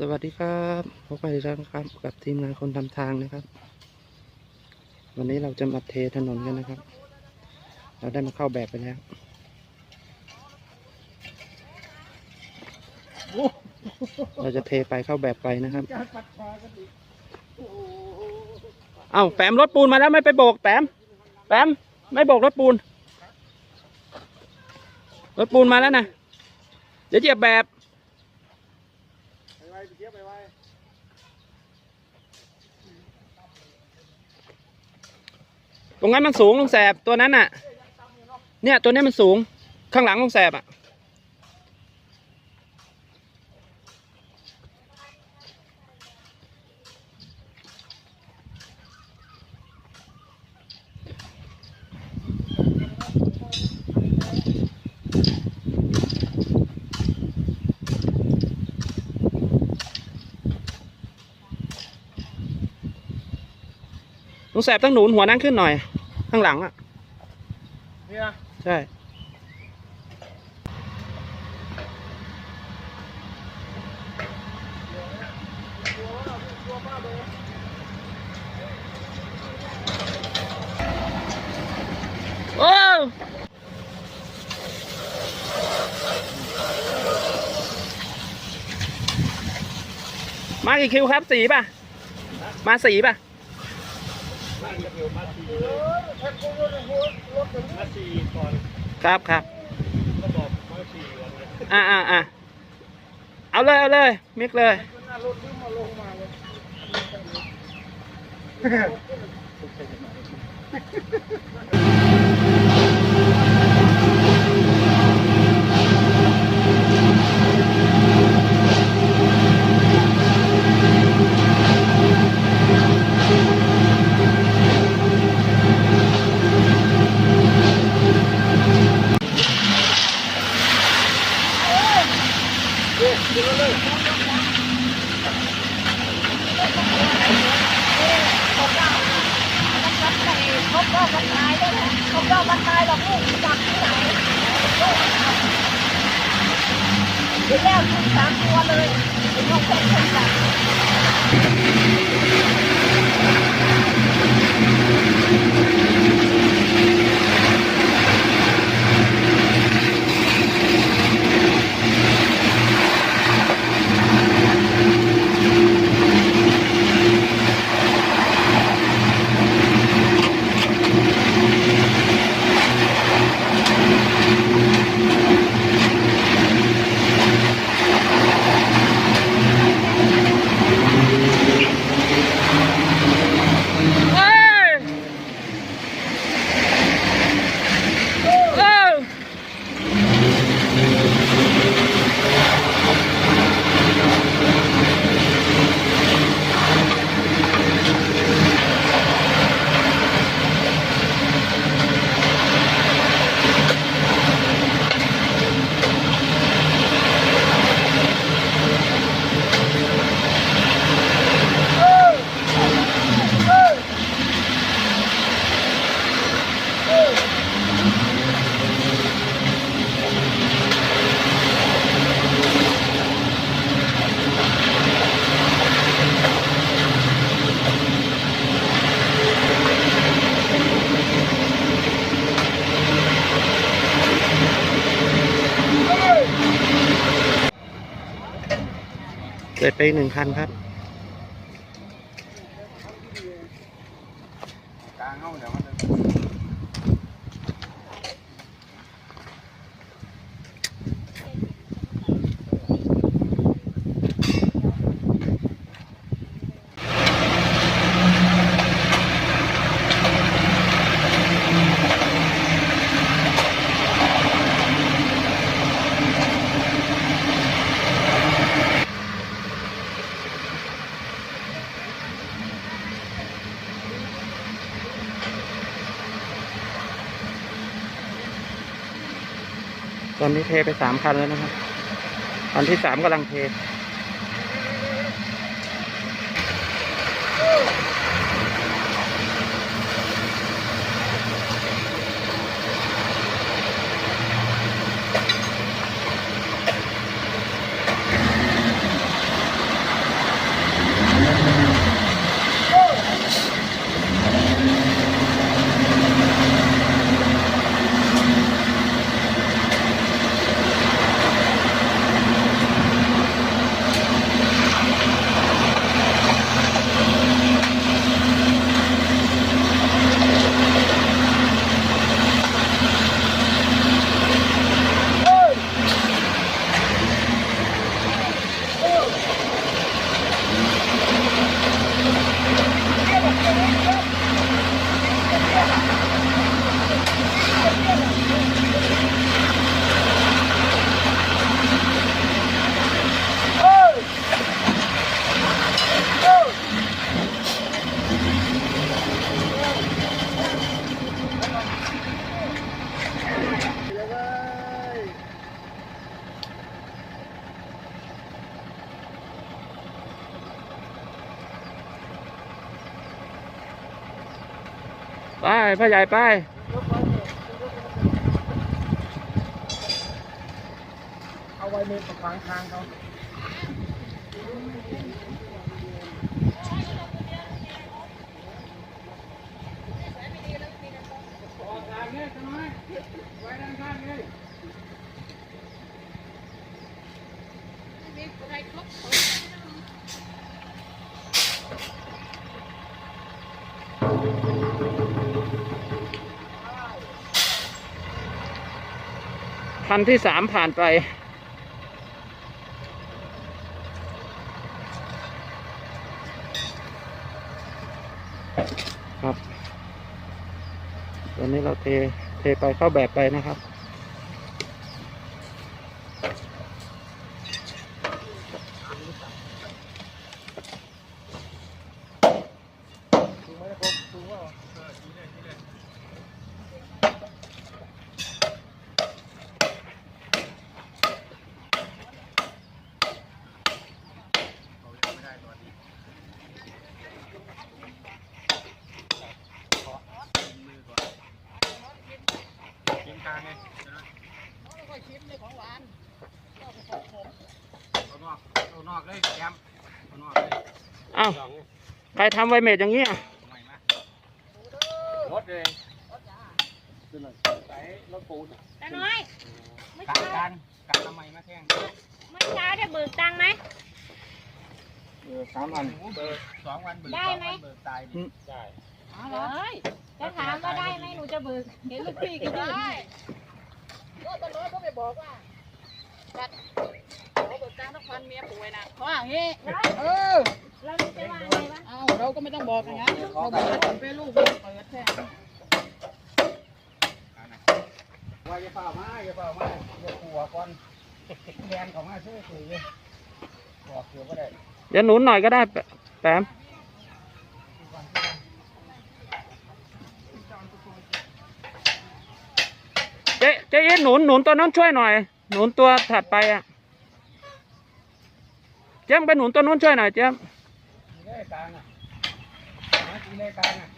สวัสดีครับพบกันอีกแล้วครับ กับทีมงานคนทำทางนะครับ วันนี้เราจะมาเทถนนกันนะครับ เราได้มาเข้าแบบไปแล้วเราจะเทไปเข้าแบบไปนะครับ เอ้าแปมรถปูนมาแล้วไม่ไปโบกแปมแปมไม่โบกรถปูน รถปูนมาแล้วนะเดี๋ยวเหยียบแบบ ไปไวไปเทียบไปไวตรงนั้นมันสูงลุงแสบตัวนั้นน่ะ เนี่ยตัวนี้มันสูงข้างหลังลุงแสบอะ ลุงแสบต้องหนุนหัวนั่งขึ้นหน่อย ข้างหลังอะเนี่ยใช่โอ้วมากี่คิวครับสีป่ะ มาสีป่ะมาสี่ก่อน ครับครับก็บอกมาสี่ก่อนเลยอ่าอ่าอ่าเอาเลยเอาเลยมิกเลย ไปหนึ่งคันครับ กลางเข้าเดี๋ยวมันจะ ตอนนี้ เทไปสามคันแล้วนะครับคันที่สามกำลังเท ไป พ่อใหญ่ไปเอาไว้ในประขวางทางเขา คันที่สามผ่านไป ครับ ตอนนี้เราเท เทไปเข้าแบบไปนะครับ ถูกไหมครับถูกว่าเออทีเลยทีเลยเขายังไม่ได้ตัวนี้ขอมือก่อน กินกลางไงใช่ไหมเอานอกเอานอกเลยแกมเอานอกเลยอ้าวใครทำไวเมดอย่างนี้อะใหม่มารถเองขึ้นเลยใส่รถปูนแต่น้อยไม่การเช้าการการทำไมมาแท่งไม่เช้าได้เบิกตังค์ไหม เออสามวันเบิกสองวันเบิกได้สองไหม วันเบิกตายดิได้เลย จะถามว่าได้ไหมหนูจะเบิกเห็นลูกพี่ก็ได้ ก็ตอนน้อยก็ไปบอกว่าบัดขอเบิกตังค์ทุกพันเมียป่วยนะเพราะอย่างนี้เออแล้วนี่จะว่าไงวะเอาเราก็ไม่ต้องบอกอย่างนั้นเราบอกว่าผมเป็นลูกเปิดแค่ว่าจะเปล่ามาจะเปล่ามาจะกลัวก่อนแดนของมาซื้อถือบอกเกี่ยวก็ได้เดี๋ยวหนุนหน่อยก็ได้แปแปม เจ๊เจ๊อีทหนุนหนุนตัวนั้นช่วยหน่อย หนุนตัวถัดไปอะเจ๊มงไปหนุนตัวนู้นช่วยหน่อยเจ๊มทีเลขกลางอะมาทีเลขกลางอะ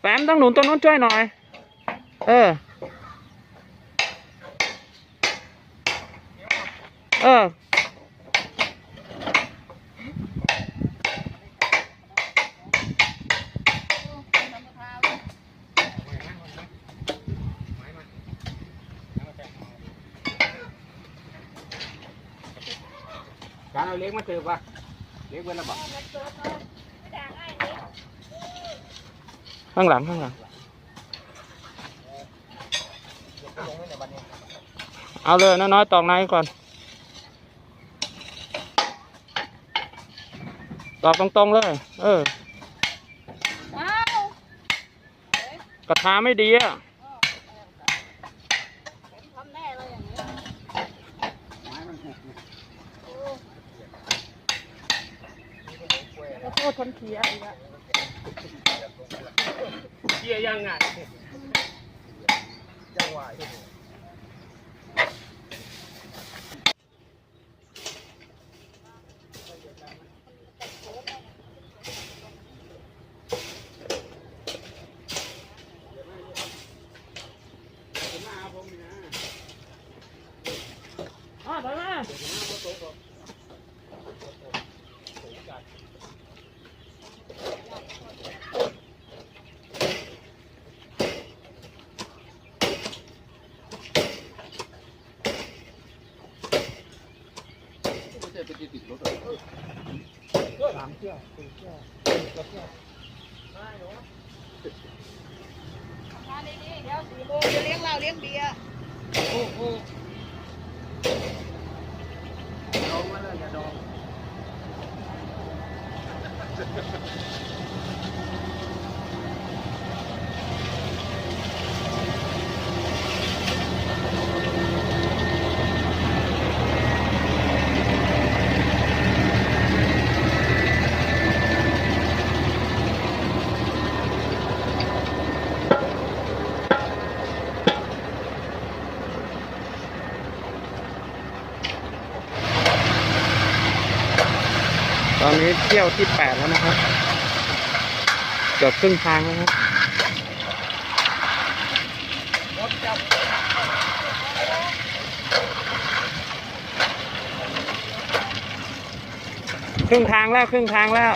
แปมต้องหนุนตัวนู้นช่วยหน่อย เออ เออการเอาเล็กมาเติมป่ะเล็กเว้นระบอก ข้างหลังข้างหลัง เอาเลยน้อยๆ ตอกในก่อนตอกตรงๆเลย เอออ้าวกระทาไม่ดีอะทำแน่เลยอย่างนี้ไม้มันหกเนี่ยขอโทษคนเขียอีกอะเกียร์ยังไงยังไหว อ๋อถอยมา สามเชือกสี่เชืองานดีๆเดี๋ยวสี่โมงจะเลี้ยงเหล้าเลี้ยงเบียร์ดองมาเลยอย่าดอง อนนี้เที่ยวที่แปดแล้วนะครับ เกือบครึ่งทางแล้วครับครึ่งทางแล้วครึ่งทางแล้ว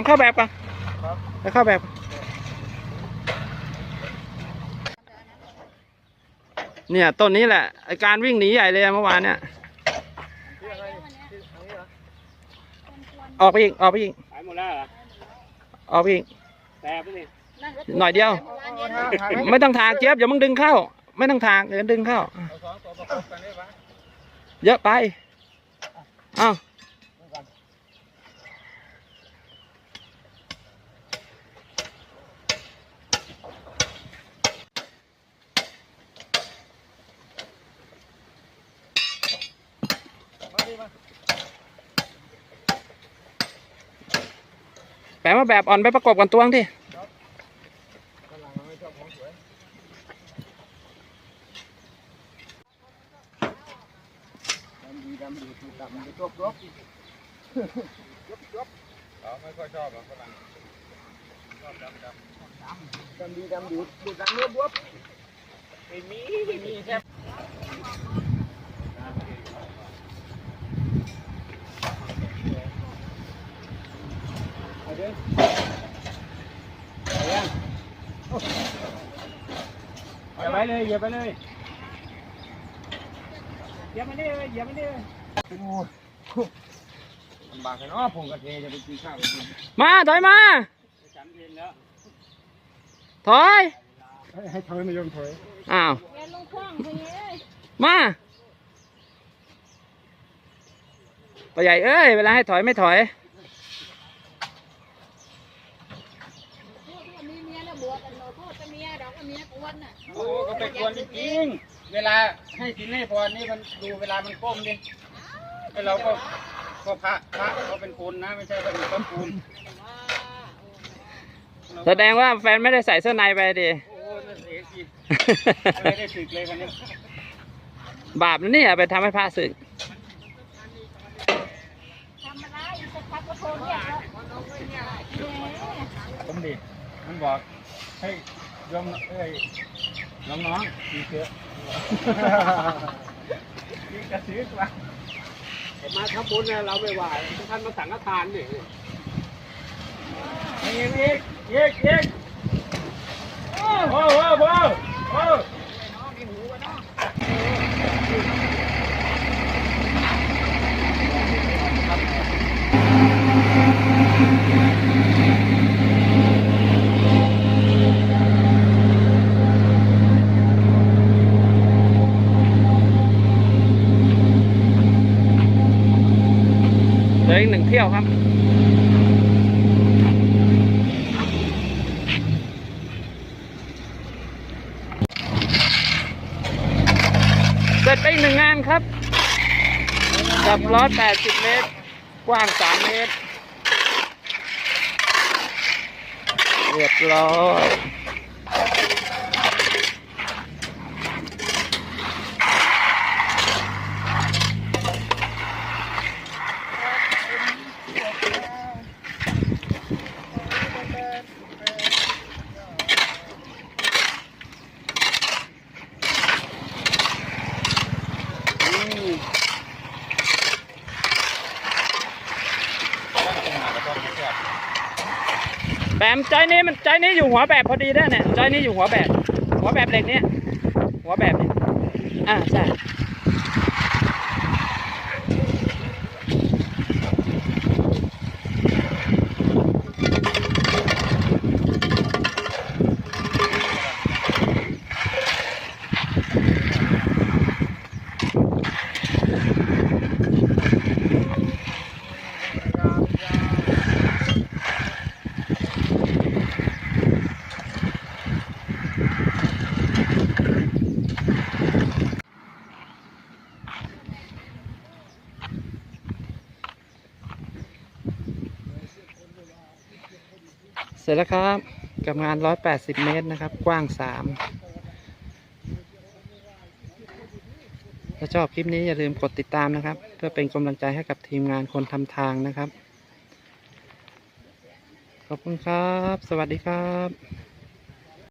แบมเข้าแบบก่อนไปเข้าแบบเนี่ยต้นนี้แหละไอการวิ่งหนีใหญ่เลยเมื่อวานเนี่ยออกไปอีกออกไปอีกขายหมดแล้วเหรอออกไปอีกแต่ไปนี่หน่อยเดียว ไม่ต้องถากเจี๊ยบอย่ามึงดึงเข้า ไม่ต้องถากเดี๋ยวดึงเข้า เยอะไปเอ้า แปลว่าแบบอ่อนไปประกบกันตวงที่ดำดีดำดีถูกดำดีจบจบจบจบเขาไม่ค่อยชอบหรอกฝรั่งชอบดำดำดำดีดำดีดูดำเนื้อบวบไม่มีไม่มีแค่เอาดิเอายัง อย่าไปเลยอย่าไปเลยอย่าไปเลยอย่าไปเลยโอ้ยลำบากเยเนาะผมกับเทจะไปกินข้าวไปกินมาถอยมา ฉันเรียนแล้วถอย ให้ให้ถอยนายมถอยอ้าว เรียนลงคล้องไปเลยมาตัวใหญ่เอ้ย เวลาให้ถอยไม่ถอย พูดว่ามีเมียแล้วบวชกันเนอะพูดกับเมียดอก ว่าเมียกวนน่ะโอ้ก็ไปควรจริงๆเวลาให้กินให้พรนี่มันดูเวลามันก้มดิไอเราก็ก็พระพระเขาเป็นคนนะ ไม่ใช่เป็นต้นปูนแสดงว่าแฟนไม่ได้ใส่เสื้อในไปดิโอ้โหนั่นเสียสิไม่ได้สึกเลยวันนี้บาปนะเนี่ยไปทำให้พระสึกทำอะไรจะพักกระโปรงเนี่ยแล้วแหมผมดิมันบอกให้ ยมเอ้ยน้องน้องๆมีเชื้อมีกระสือกว่ามาทำบุญเนี่ยเราไม่ไหวท่านมาสั่งทานนี่อีกอีกอีกอีกโอ้โหโอ้โหโอ้โห เหลืออีกหนึ่งเที่ ยวครับ เสร็จไปหนึ่งงานครับ กับร้อยแปดสิบเมตร กว้างสามเมตร เรียบร้อย แบมใจนี้มันใจนี้อยู่หัวแบบพอดีได้เนี่ยใจนี้อยู่หัวแบบ หัวแบบเหล็กเนี่ยหัวแบบเนี่ยอ่าใช่ ร็จแล้วครับ กับงาน 180 เมตรนะครับ กว้าง 3 ถ้าชอบคลิปนี้อย่าลืมกดติดตามนะครับ เพื่อเป็นกำลังใจให้กับทีมงานคนทำทางนะครับ ขอบคุณครับ สวัสดีครับ